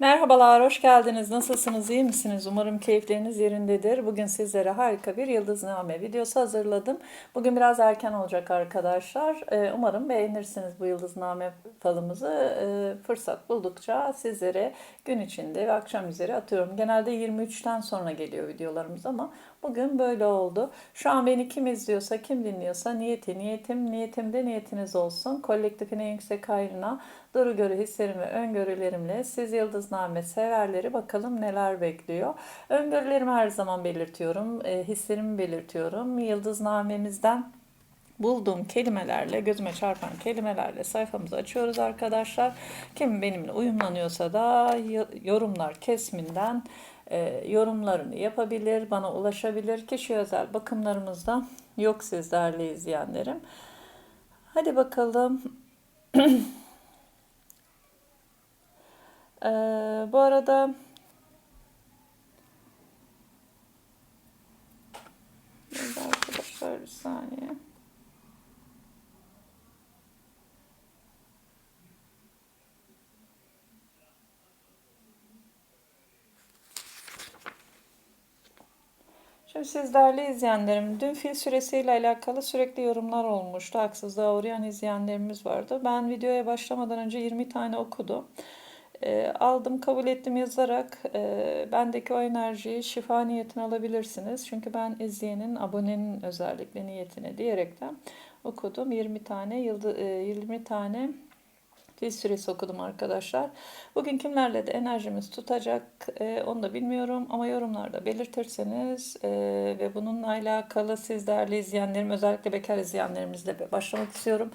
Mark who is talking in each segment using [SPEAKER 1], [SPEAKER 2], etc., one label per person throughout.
[SPEAKER 1] Merhabalar, hoş geldiniz. Nasılsınız, iyi misiniz? Umarım keyifleriniz yerindedir. Bugün sizlere harika bir yıldızname videosu hazırladım. Bugün biraz erken olacak arkadaşlar. Ee, Umarım beğenirsiniz bu yıldızname falımızı. Ee, Fırsat buldukça sizlere gün içinde ve akşam üzeri atıyorum. Genelde 23'ten sonra geliyor videolarımız ama bugün böyle oldu. Şu an beni kim izliyorsa, kim dinliyorsa niyeti, niyetim, niyetimde niyetiniz olsun. Kolektifin en yüksek hayrına Duru görü hislerim ve öngörülerimle siz yıldızname severleri bakalım neler bekliyor. Öngörülerimi her zaman belirtiyorum, e, hislerimi belirtiyorum. Yıldıznamemizden bulduğum kelimelerle, gözüme çarpan kelimelerle sayfamızı açıyoruz arkadaşlar. Kim benimle uyumlanıyorsa da yorumlar kesiminden e, yorumlarını yapabilir, bana ulaşabilir. Kişi özel bakımlarımızda yok siz değerli izleyenlerim. Hadi bakalım. Ee, bu arada arkadaşlar bir saniye. Siz değerli izleyenlerim, dün fil süresiyle alakalı sürekli yorumlar olmuştu. Haksızlığa uğrayan izleyenlerimiz vardı. Ben videoya başlamadan önce 20 tane okudum. E, aldım, kabul ettim yazarak e, bendeki o enerjiyi şifa niyetine alabilirsiniz. Çünkü ben izleyenin, abonenin özellikle niyetine diyerekten okudum. 20 tane, yılda, e, 20 tane dil süresi okudum arkadaşlar. Bugün kimlerle de enerjimiz tutacak e, onu da bilmiyorum ama yorumlarda belirtirseniz e, ve bununla alakalı siz değerli izleyenlerim özellikle bekar izleyenlerimizle başlamak istiyorum.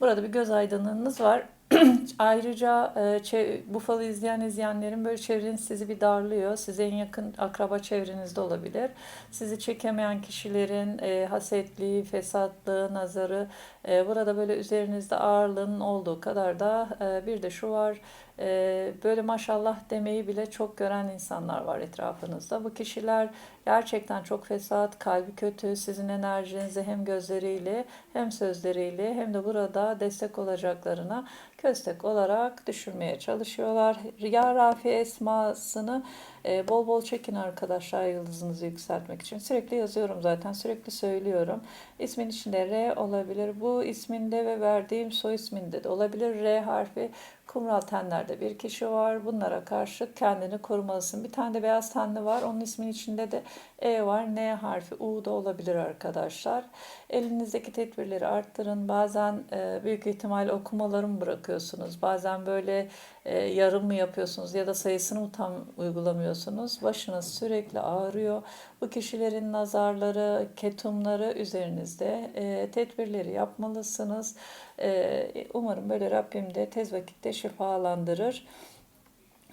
[SPEAKER 1] Burada bir göz aydınlığınız var. Ayrıca e, bu falı izleyen izleyenlerin böyle çevreniz sizi bir darlıyor. Size en yakın akraba çevrenizde olabilir. Sizi çekemeyen kişilerin e, hasetliği, fesatlığı, nazarı e, burada böyle üzerinizde ağırlığının olduğu kadar da e, bir de şu var. E, böyle maşallah demeyi bile çok gören insanlar var etrafınızda. Bu kişiler gerçekten çok fesat, kalbi kötü. Sizin enerjinizi hem gözleriyle hem sözleriyle hem de burada destek olacaklarına köstek olarak düşürmeye çalışıyorlar. Ya Rafi esmasını e, bol bol çekin arkadaşlar yıldızınızı yükseltmek için. Sürekli yazıyorum zaten, sürekli söylüyorum. İsmin içinde R olabilir. Bu isminde ve verdiğim soy isminde de olabilir. R harfi kumral tenlerde bir kişi var. Bunlara karşı kendini korumalısın. Bir tane de beyaz tenli var. Onun ismin içinde de E var. N harfi U da olabilir arkadaşlar. Elinizdeki tedbirleri arttırın. Bazen e, büyük ihtimal okumalarımı bırakıyorsunuz. Bazen böyle e, yarım mı yapıyorsunuz ya da sayısını mı tam uygulamıyorsunuz? Başınız sürekli ağrıyor. Bu kişilerin nazarları, ketumları üzerinizde e, tedbirleri yapmalısınız. E, umarım böyle Rabbim de tez vakitte şifalandırır.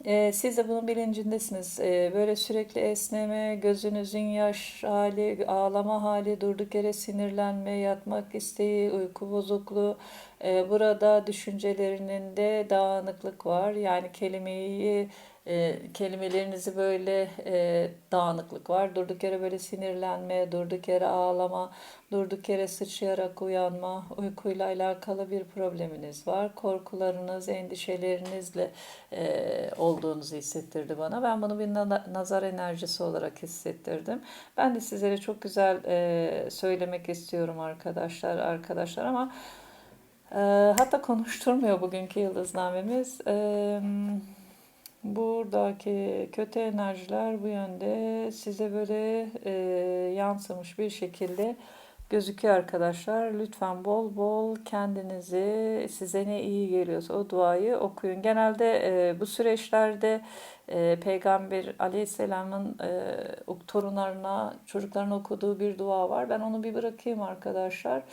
[SPEAKER 1] Ee, siz de bunun bilincindesiniz. Ee, böyle sürekli esneme, gözünüzün yaş hali, ağlama hali, durduk yere sinirlenme, yatmak isteği, uyku bozukluğu. Ee, burada düşüncelerinin de dağınıklık var. Yani kelimeyi e, kelimelerinizi böyle e, dağınıklık var. Durduk yere böyle sinirlenme, durduk yere ağlama, durduk yere sıçrayarak uyanma, uykuyla alakalı bir probleminiz var. Korkularınız, endişelerinizle e, olduğunuzu hissettirdi bana. Ben bunu bir nazar enerjisi olarak hissettirdim. Ben de sizlere çok güzel e, söylemek istiyorum arkadaşlar, arkadaşlar ama e, hatta konuşturmuyor bugünkü yıldıznamemiz. Eee buradaki kötü enerjiler bu yönde size böyle e, yansımış bir şekilde gözüküyor arkadaşlar. Lütfen bol bol kendinizi size ne iyi geliyorsa o duayı okuyun. Genelde e, bu süreçlerde e, Peygamber Aleyhisselam'ın e, torunlarına, çocuklarına okuduğu bir dua var. Ben onu bir bırakayım arkadaşlar.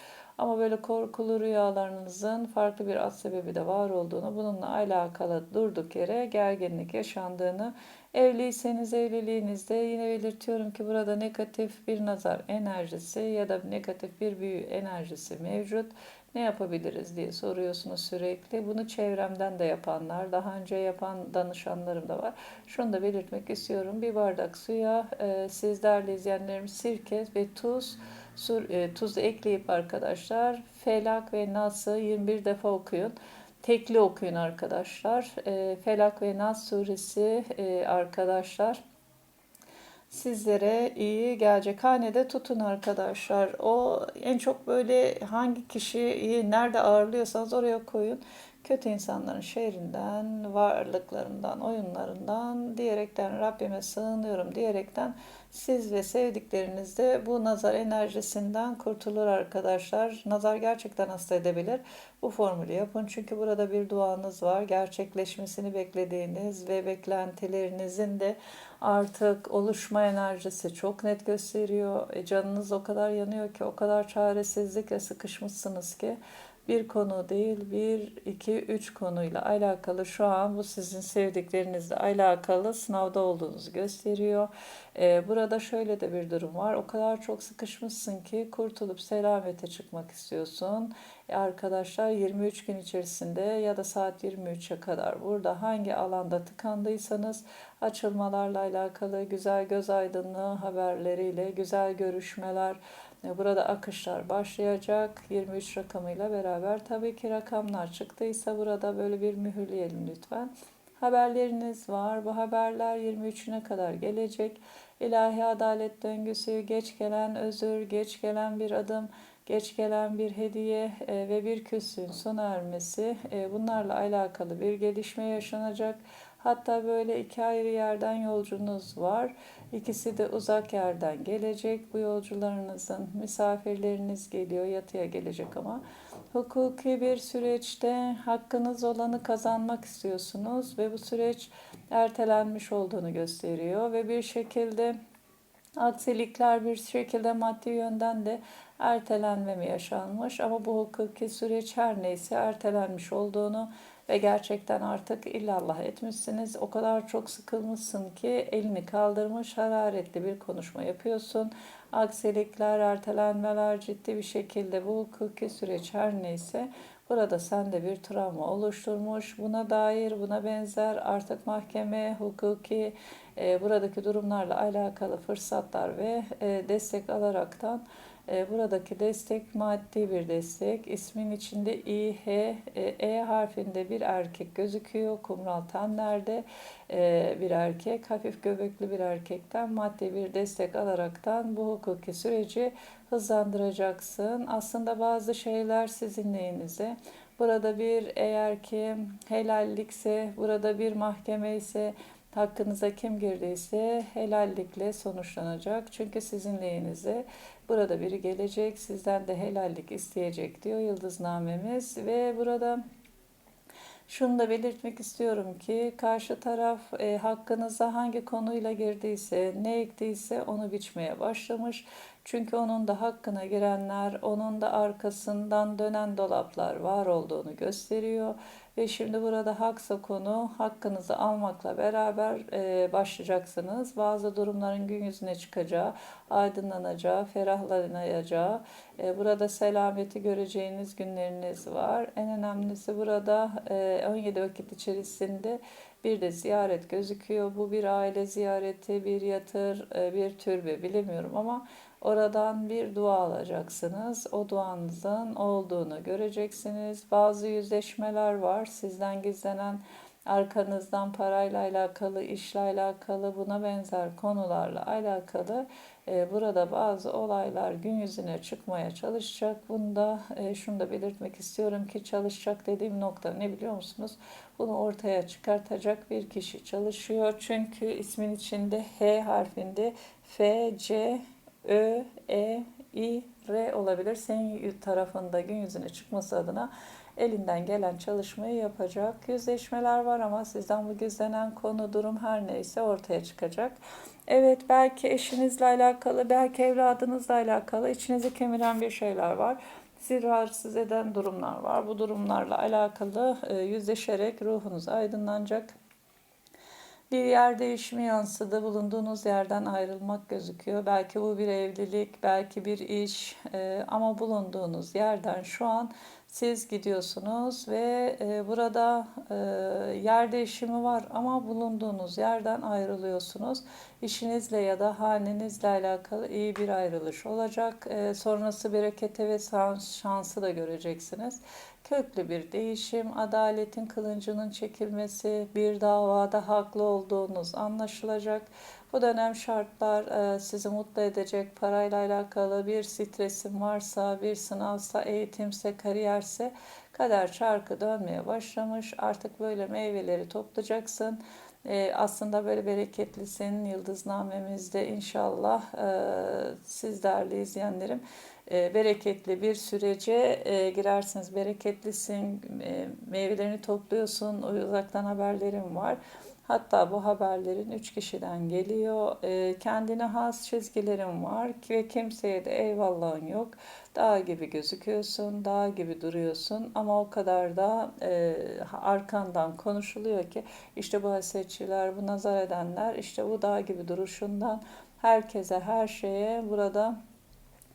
[SPEAKER 1] Ama böyle korkulu rüyalarınızın farklı bir alt sebebi de var olduğunu, bununla alakalı durduk yere gerginlik yaşandığını, evliyseniz evliliğinizde yine belirtiyorum ki burada negatif bir nazar enerjisi ya da negatif bir büyü enerjisi mevcut. Ne yapabiliriz diye soruyorsunuz sürekli. Bunu çevremden de yapanlar, daha önce yapan danışanlarım da var. Şunu da belirtmek istiyorum. Bir bardak suya e, siz değerli izleyenlerim sirke ve tuz sur, e, tuzu ekleyip arkadaşlar Felak ve Nas'ı 21 defa okuyun. tekli okuyun arkadaşlar. E, Felak ve Nas suresi e, arkadaşlar sizlere iyi gelecek. Hanede tutun arkadaşlar. O en çok böyle hangi kişiyi nerede ağırlıyorsanız oraya koyun. Kötü insanların şehrinden, varlıklarından, oyunlarından diyerekten Rabbime sığınıyorum diyerekten siz ve sevdikleriniz de bu nazar enerjisinden kurtulur arkadaşlar. Nazar gerçekten hasta edebilir. Bu formülü yapın çünkü burada bir duanız var. Gerçekleşmesini beklediğiniz ve beklentilerinizin de artık oluşma enerjisi çok net gösteriyor. E, canınız o kadar yanıyor ki, o kadar çaresizlikle sıkışmışsınız ki bir konu değil, bir, iki, üç konuyla alakalı şu an bu sizin sevdiklerinizle alakalı sınavda olduğunuzu gösteriyor. Ee, burada şöyle de bir durum var. O kadar çok sıkışmışsın ki kurtulup selamete çıkmak istiyorsun. E, arkadaşlar 23 gün içerisinde ya da saat 23'e kadar burada hangi alanda tıkandıysanız açılmalarla alakalı güzel göz aydınlığı haberleriyle, güzel görüşmeler, Burada akışlar başlayacak 23 rakamıyla beraber. Tabii ki rakamlar çıktıysa burada böyle bir mühürleyelim lütfen. Haberleriniz var. Bu haberler 23'üne kadar gelecek. İlahi adalet döngüsü, geç gelen özür, geç gelen bir adım, geç gelen bir hediye e, ve bir küsün sona ermesi e, bunlarla alakalı bir gelişme yaşanacak. Hatta böyle iki ayrı yerden yolcunuz var. İkisi de uzak yerden gelecek. Bu yolcularınızın misafirleriniz geliyor, yatıya gelecek ama hukuki bir süreçte hakkınız olanı kazanmak istiyorsunuz ve bu süreç ertelenmiş olduğunu gösteriyor ve bir şekilde aksilikler bir şekilde maddi yönden de ertelenme mi yaşanmış ama bu hukuki süreç her neyse ertelenmiş olduğunu ve gerçekten artık illallah etmişsiniz. O kadar çok sıkılmışsın ki elini kaldırmış hararetli bir konuşma yapıyorsun. Aksilikler, ertelenmeler ciddi bir şekilde bu hukuki süreç her neyse burada sende bir travma oluşturmuş. Buna dair, buna benzer artık mahkeme, hukuki, e, buradaki durumlarla alakalı fırsatlar ve e, destek alaraktan buradaki destek maddi bir destek. İsmin içinde İ, H, E, e harfinde bir erkek gözüküyor. Kumral tenlerde e, bir erkek, hafif göbekli bir erkekten maddi bir destek alaraktan bu hukuki süreci hızlandıracaksın. Aslında bazı şeyler sizin lehinize. Burada bir eğer ki helallikse, burada bir mahkeme ise hakkınıza kim girdiyse helallikle sonuçlanacak. Çünkü sizin lehinize burada biri gelecek, sizden de helallik isteyecek diyor yıldıznamemiz ve burada şunu da belirtmek istiyorum ki karşı taraf e, hakkınıza hangi konuyla girdiyse, ne ektiyse onu biçmeye başlamış. Çünkü onun da hakkına girenler, onun da arkasından dönen dolaplar var olduğunu gösteriyor. Ve şimdi burada haksa konu hakkınızı almakla beraber e, başlayacaksınız. Bazı durumların gün yüzüne çıkacağı, aydınlanacağı, ferahlanacağı, e, burada selameti göreceğiniz günleriniz var. En önemlisi burada e, 17 vakit içerisinde bir de ziyaret gözüküyor. Bu bir aile ziyareti, bir yatır, e, bir türbe bilemiyorum ama Oradan bir dua alacaksınız. O duanızın olduğunu göreceksiniz. Bazı yüzleşmeler var. Sizden gizlenen arkanızdan parayla alakalı, işle alakalı, buna benzer konularla alakalı e, burada bazı olaylar gün yüzüne çıkmaya çalışacak. Bunda e, şunu da belirtmek istiyorum ki çalışacak dediğim nokta ne biliyor musunuz? Bunu ortaya çıkartacak bir kişi çalışıyor. Çünkü ismin içinde H harfinde F, C, Ö, E, I, R olabilir. Senin tarafında gün yüzüne çıkması adına elinden gelen çalışmayı yapacak. Yüzleşmeler var ama sizden bu gizlenen konu, durum her neyse ortaya çıkacak. Evet belki eşinizle alakalı, belki evladınızla alakalı içinizi kemiren bir şeyler var. Sizi rahatsız eden durumlar var. Bu durumlarla alakalı e, yüzleşerek ruhunuz aydınlanacak. Bir yer değişimi yansıdı. Bulunduğunuz yerden ayrılmak gözüküyor. Belki bu bir evlilik, belki bir iş e, ama bulunduğunuz yerden şu an siz gidiyorsunuz ve e, burada e, yer değişimi var ama bulunduğunuz yerden ayrılıyorsunuz. İşinizle ya da hanenizle alakalı iyi bir ayrılış olacak. E, sonrası berekete ve şansı da göreceksiniz. Köklü bir değişim, adaletin kılıncının çekilmesi, bir davada haklı olduğunuz anlaşılacak. Bu dönem şartlar e, sizi mutlu edecek. Parayla alakalı bir stresin varsa, bir sınavsa, eğitimse, kariyerse kader çarkı dönmeye başlamış. Artık böyle meyveleri toplayacaksın. E, aslında böyle bereketlisin. Yıldıznamemizde inşallah e, siz değerli izleyenlerim e, bereketli bir sürece e, girersiniz. Bereketlisin, e, meyvelerini topluyorsun. Uzaktan haberlerim var. Hatta bu haberlerin üç kişiden geliyor. E, kendine has çizgilerin var ve kimseye de eyvallahın yok. Dağ gibi gözüküyorsun, dağ gibi duruyorsun ama o kadar da e, arkandan konuşuluyor ki işte bu hasetçiler, bu nazar edenler işte bu dağ gibi duruşundan herkese, her şeye burada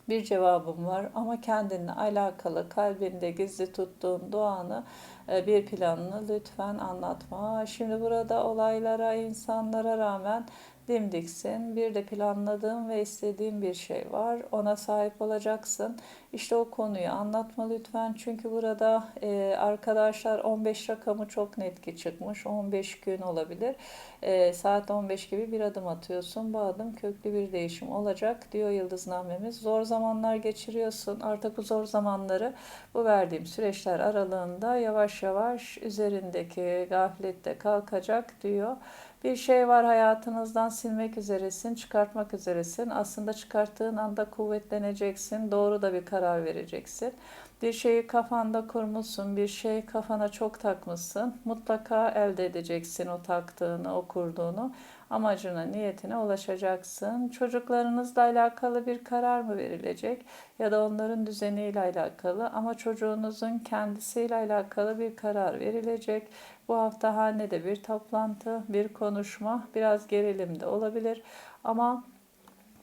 [SPEAKER 1] bir cevabım var ama kendinle alakalı kalbinde gizli tuttuğun duanı e, bir planını lütfen anlatma. Şimdi burada olaylara, insanlara rağmen dimdiksin. Bir de planladığın ve istediğin bir şey var. Ona sahip olacaksın. İşte o konuyu anlatma lütfen. Çünkü burada e, arkadaşlar 15 rakamı çok net ki çıkmış. 15 gün olabilir. E, saat 15 gibi bir adım atıyorsun. Bu adım köklü bir değişim olacak diyor yıldıznamemiz. Zor zamanlar geçiriyorsun. Artık bu zor zamanları bu verdiğim süreçler aralığında yavaş yavaş üzerindeki gaflette kalkacak diyor. Bir şey var hayatınızdan silmek üzeresin, çıkartmak üzeresin. Aslında çıkarttığın anda kuvvetleneceksin, doğru da bir karar vereceksin. Bir şeyi kafanda kurmuşsun, bir şey kafana çok takmışsın. Mutlaka elde edeceksin o taktığını, o kurduğunu. Amacına, niyetine ulaşacaksın. Çocuklarınızla alakalı bir karar mı verilecek ya da onların düzeniyle alakalı ama çocuğunuzun kendisiyle alakalı bir karar verilecek. Bu hafta hanede bir toplantı, bir konuşma, biraz gerilim de olabilir ama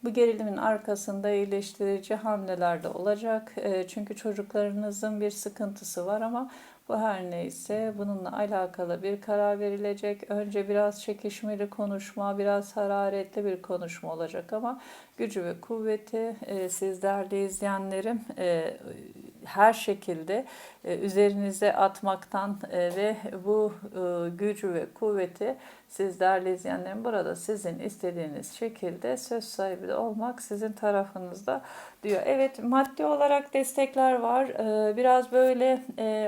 [SPEAKER 1] bu gerilimin arkasında iyileştirici hamleler de olacak. Çünkü çocuklarınızın bir sıkıntısı var ama bu her neyse bununla alakalı bir karar verilecek. Önce biraz çekişmeli konuşma, biraz hararetli bir konuşma olacak ama gücü ve kuvveti e, siz değerli izleyenlerim e, her şekilde e, üzerinize atmaktan e, ve bu e, gücü ve kuvveti siz değerli izleyenlerim burada sizin istediğiniz şekilde söz sahibi olmak sizin tarafınızda diyor. Evet maddi olarak destekler var. Biraz böyle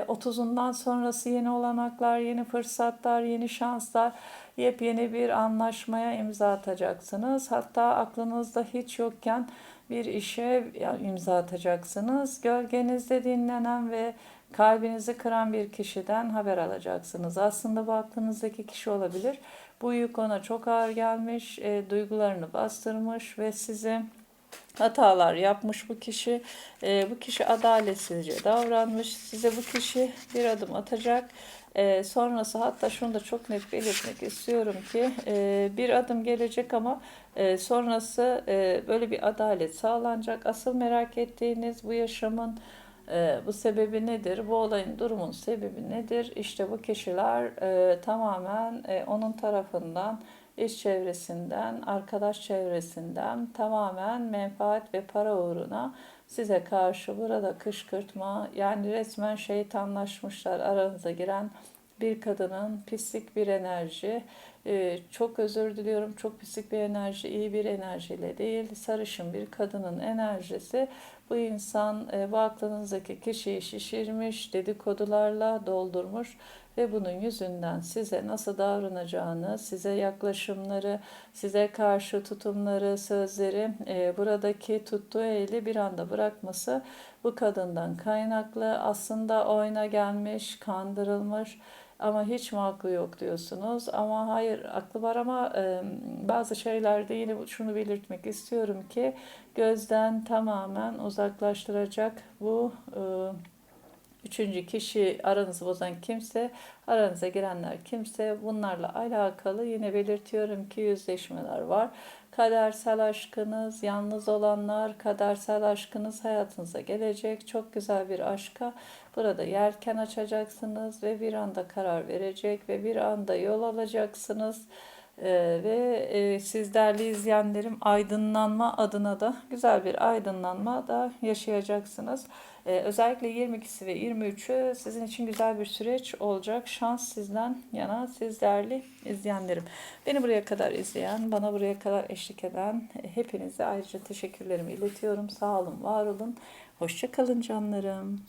[SPEAKER 1] 30'undan sonrası yeni olanaklar, yeni fırsatlar, yeni şanslar yepyeni bir anlaşmaya imza atacaksınız. Hatta aklınızda hiç yokken bir işe imza atacaksınız. Gölgenizde dinlenen ve kalbinizi kıran bir kişiden haber alacaksınız. Aslında bu aklınızdaki kişi olabilir. Bu yük ona çok ağır gelmiş, e, duygularını bastırmış ve sizi hatalar yapmış bu kişi. E, bu kişi adaletsizce davranmış. Size bu kişi bir adım atacak. E, sonrası hatta şunu da çok net belirtmek istiyorum ki e, bir adım gelecek ama e, sonrası e, böyle bir adalet sağlanacak. Asıl merak ettiğiniz bu yaşamın e, bu sebebi nedir? Bu olayın durumun sebebi nedir? İşte bu kişiler e, tamamen e, onun tarafından iş çevresinden, arkadaş çevresinden tamamen menfaat ve para uğruna size karşı burada kışkırtma yani resmen şeytanlaşmışlar aranıza giren bir kadının pislik bir enerji ee, çok özür diliyorum çok pislik bir enerji iyi bir enerjiyle değil sarışın bir kadının enerjisi bu insan e, bu aklınızdaki kişiyi şişirmiş dedikodularla doldurmuş ve bunun yüzünden size nasıl davranacağını, size yaklaşımları, size karşı tutumları, sözleri, e, buradaki tuttuğu eli bir anda bırakması bu kadından kaynaklı. Aslında oyuna gelmiş, kandırılmış ama hiç mi aklı yok diyorsunuz. Ama hayır aklı var ama e, bazı şeylerde yine şunu belirtmek istiyorum ki gözden tamamen uzaklaştıracak bu e, Üçüncü kişi aranızı bozan kimse, aranıza girenler kimse bunlarla alakalı yine belirtiyorum ki yüzleşmeler var. Kadersel aşkınız, yalnız olanlar, kadersel aşkınız hayatınıza gelecek. Çok güzel bir aşka burada yelken açacaksınız ve bir anda karar verecek ve bir anda yol alacaksınız. Ee, ve e, siz değerli izleyenlerim aydınlanma adına da güzel bir aydınlanma da yaşayacaksınız. Ee, özellikle 22'si ve 23'ü sizin için güzel bir süreç olacak. Şans sizden yana siz değerli izleyenlerim. Beni buraya kadar izleyen, bana buraya kadar eşlik eden e, hepinize ayrıca teşekkürlerimi iletiyorum. Sağ olun, var olun. Hoşça kalın canlarım.